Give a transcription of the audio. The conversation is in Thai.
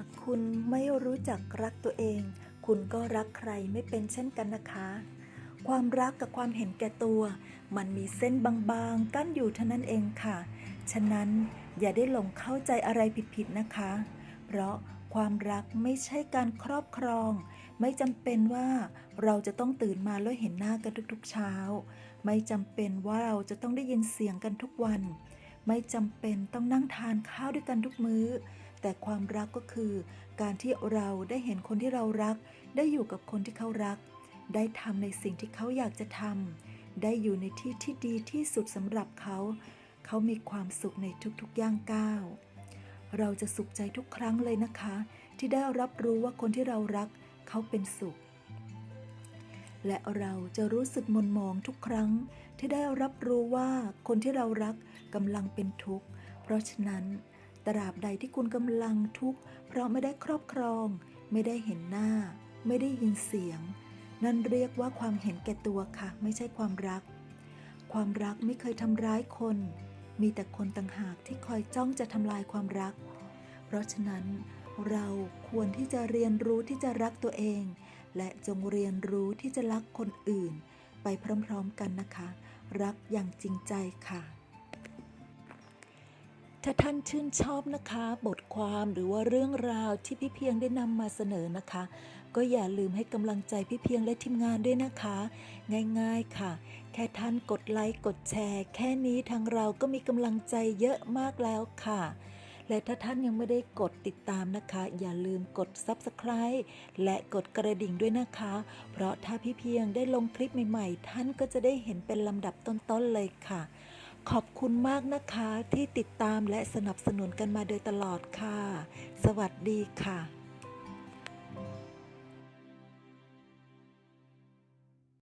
ากคุณไม่รู้จักรักตัวเอง คุณก็รักใครไม่เป็นเช่นกันนะคะ ความรักกับความเห็นแก่ตัว มันมีเส้นบางๆ กั้นอยู่เท่านั้นเองค่ะ ฉะนั้นอย่าได้หลงเข้าใจอะไรผิดๆนะคะ เพราะความรักไม่ใช่การครอบครอง ไม่จำเป็นว่าเราจะต้องตื่นมาแล้วเห็นหน้ากันทุกๆเช้า ไม่จำเป็นว่าเราจะต้องได้ยินเสียงกันทุกวัน ไม่จำเป็นต้องนั่งทานข้าวด้วยกันทุกมื้อ แต่ความรักก็คือ การที่เราได้เห็นคนที่เรารัก ได้อยู่กับคนที่เขารัก ได้ทำในสิ่งที่เขาอยากจะทำได้อยู่ในที่ที่ดีที่สุดสำหรับเขา เขามีความสุขในทุกๆย่างก้าวเราจะสุขใจทุกครั้งเลยนะคะ ที่ได้รับรู้ว่าคนที่เรารัก เขาเป็นสุข และเราจะรู้สึกมนมองทุกครั้ง ที่ได้รับรู้ว่าคนที่เรารักกำลังเป็นทุกข์ เพราะฉะนั้น ตราบใดที่คุณกำลังทุกข์ เพราะไม่ได้ครอบครอง ไม่ได้เห็นหน้า ไม่ได้ยินเสียง นั่นเรียกว่าความเห็นแก่ตัวค่ะ ไม่ใช่ความรัก ความรักไม่เคยทำร้ายคน มีแต่คนต่างหากที่คอยจ้องจะทำลายความรัก เพราะฉะนั้นเราควรที่จะเรียนรู้ที่จะรักตัวเอง และจงเรียนรู้ที่จะรักคนอื่น ไปพร้อมๆกันนะคะ รักอย่างจริงใจค่ะ ถ้าท่านชื่นชอบนะคะ บทความหรือว่าเรื่องราวที่พี่เพียงได้นำมาเสนอนะคะ ก็อย่าลืมให้กำลังใจพี่เพียงและทีมงานด้วยนะคะ ง่ายๆค่ะ แค่ท่านกดไลค์กดแชร์ แค่นี้ทางเราก็มีกำลังใจเยอะมากแล้วค่ะและถ้าท่านยังไม่ได้กดติดตามนะคะ อย่าลืมกด Subscribe และกดกระดิ่งด้วยนะคะ เพราะถ้าพี่เพียงได้ลงคลิปใหม่ๆ ท่านก็จะได้เห็นเป็นลำดับต้นๆเลยค่ะ ขอบคุณมากนะคะที่ติดตามและสนับสนุนกันมาโดยตลอดค่ะ สวัสดีค่ะ